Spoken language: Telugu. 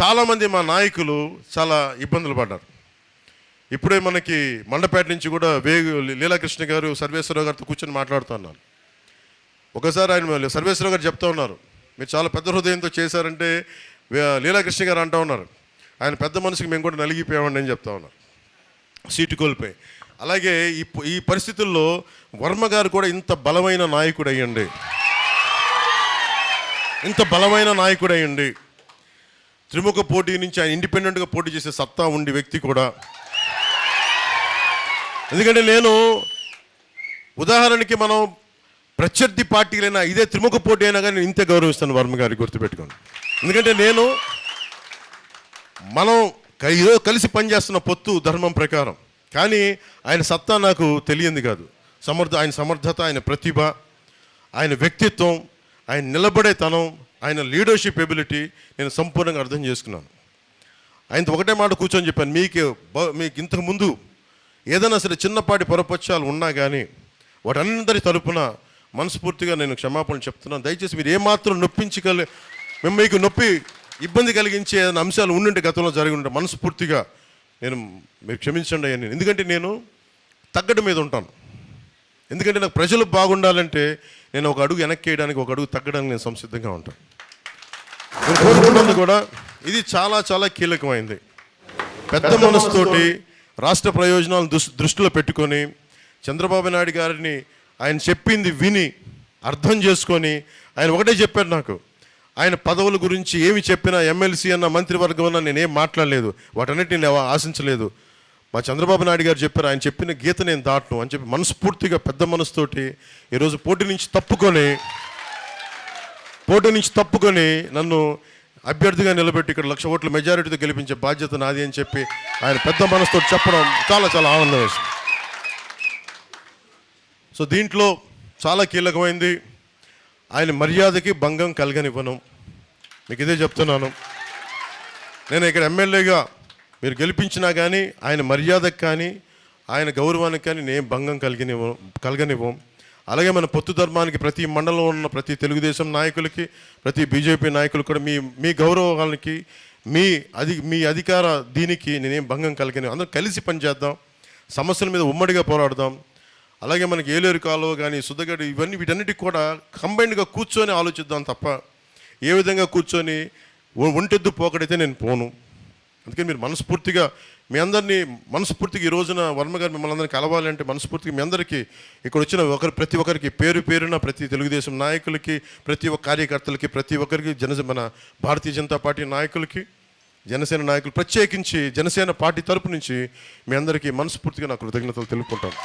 చాలామంది మా నాయకులు చాలా ఇబ్బందులు పడ్డారు. ఇప్పుడే మనకి మండపేట నుంచి కూడా వేగు లీలాకృష్ణ గారు సర్వేశ్వరరావు గారితో కూర్చొని మాట్లాడుతున్నారు ఒకసారి ఆయన సర్వేశ్వరరావు గారు చెప్తా ఉన్నారు. మీరు చాలా పెద్ద హృదయంతో చేశారంటే లీలాకృష్ణ గారు అంటూ ఉన్నారు. ఆయన పెద్ద మనసుకి మేము కూడా నలిగిపోయామండి అని చెప్తా ఉన్నారు. సీటు కోల్పోయి. అలాగే ఈ ఈ పరిస్థితుల్లో వర్మ గారు కూడా ఇంత బలమైన నాయకుడు అయ్యండి ఇంత బలమైన నాయకుడు అయ్యండి త్రిముఖ పోటీ నుంచి ఆయన ఇండిపెండెంట్గా పోటీ చేసే సత్తా ఉండి వ్యక్తి కూడా. ఎందుకంటే నేను ఉదాహరణకి మనం ప్రత్యర్థి పార్టీలైనా ఇదే త్రిముఖ పోటీ అయినా కానీ నేను ఇంతే గౌరవిస్తాను వర్మ గారికి గుర్తుపెట్టుకోండి. ఎందుకంటే నేను మనం క- ఈరోజు కలిసి పనిచేస్తున్న పొత్తు ధర్మం ప్రకారం. కానీ ఆయన సత్తా నాకు తెలియంది కాదు. సమర్థ ఆయన సమర్థత ఆయన ప్రతిభ ఆయన వ్యక్తిత్వం ఆయన నిలబడేతనం ఆయన లీడర్షిప్ ఎబిలిటీ నేను సంపూర్ణంగా అర్థం చేసుకున్నాను. ఆయనతో ఒకటే మాట కూర్చొని చెప్పాను మీకు మీకు ఇంతకు ముందు ఏదైనా సరే చిన్నపాటి పొరపక్షాలు ఉన్నా కానీ వాటందరి తరపున మనస్ఫూర్తిగా నేను క్షమాపణ చెప్తున్నాను. దయచేసి మీరు ఏమాత్రం నొప్పించగల మేము మీకు నొప్పి ఇబ్బంది కలిగించే ఏదైనా అంశాలు ఉండుంటే గతంలో జరిగి ఉంటే మనస్ఫూర్తిగా నేను మీరు క్షమించండి అని ఎందుకంటే నేను తగ్గడం మీద ఉంటాను. ఎందుకంటే నాకు ప్రజలు బాగుండాలంటే నేను ఒక అడుగు వెనక్కి వేయడానికి ఒక అడుగు తగ్గడానికి నేను సంసిద్ధంగా ఉంటాను. నేను కోరుకున్నది కూడా. ఇది చాలా చాలా కీలకమైంది. పెద్ద మనసుతోటి రాష్ట్ర ప్రయోజనాలను దృష్ దృష్టిలో పెట్టుకొని చంద్రబాబు నాయుడు గారిని ఆయన చెప్పింది విని అర్థం చేసుకొని ఆయన ఒకటే చెప్పారు నాకు. ఆయన పదవుల గురించి ఏమి చెప్పినా ఎమ్మెల్సీ అన్న మంత్రివర్గం అన్న నేనేం మాట్లాడలేదు. వాటన్నిటిని నేను ఆశించలేదు. మా చంద్రబాబు నాయుడు గారు చెప్పారు ఆయన చెప్పిన గీత నేను దాటను అని చెప్పి మనస్ఫూర్తిగా పెద్ద మనసుతోటి ఈరోజు పోటీ నుంచి తప్పుకొని పోటీ నుంచి తప్పుకొని నన్ను అభ్యర్థిగా నిలబెట్టి ఇక్కడ లక్ష ఓట్ల మెజారిటీతో గెలిపించే బాధ్యత నాది అని చెప్పి ఆయన పెద్ద మనసుతో చెప్పడం చాలా చాలా ఆనందం వేసింది. సో దీంట్లో చాలా కీలకమైంది. ఆయన మర్యాదకి భంగం కలగనివ్వను. మీకు ఇదే చెప్తున్నాను. నేను ఇక్కడ ఎమ్మెల్యేగా మీరు గెలిపించినా కానీ ఆయన మర్యాదకు కానీ ఆయన గౌరవానికి కానీ నేను భంగం కలిగినివ్వం కలగనివ్వం అలాగే మన పొత్తు ధర్మానికి ప్రతి మండలంలో ఉన్న ప్రతి తెలుగుదేశం నాయకులకి ప్రతి బీజేపీ నాయకులు కూడా మీ మీ గౌరవానికి మీ అధి మీ అధికార దీనికి నేనేం భంగం కలిగిన. అందరం కలిసి పనిచేద్దాం. సమస్యల మీద ఉమ్మడిగా పోరాడదాం. అలాగే మనకి ఏలేరు కాలువ కానీ సుద్దగడ్డ ఇవన్నీ వీటన్నిటికి కూడా కంబైన్డ్గా కూర్చొని ఆలోచిద్దాం తప్ప ఏ విధంగా కూర్చొని ఒంటెద్దు పోకడైతే నేను పోను. అందుకని మీరు మనస్ఫూర్తిగా మీ అందరినీ మనస్ఫూర్తిగా ఈ రోజున వర్మ గారు మిమ్మల్ని అందరినీ కలవాలంటే మనస్ఫూర్తిగా మీ అందరికీ ఇక్కడ వచ్చిన ఒకరి ప్రతి ఒక్కరికి పేరు పేరున ప్రతి తెలుగుదేశం నాయకులకి ప్రతి ఒక్క కార్యకర్తలకి ప్రతి ఒక్కరికి జన మన భారతీయ జనతా పార్టీ నాయకులకి జనసేన నాయకులు ప్రత్యేకించి జనసేన పార్టీ తరపు నుంచి మీ అందరికీ మనస్ఫూర్తిగా నా కృతజ్ఞతలు తెలుపుకుంటాను.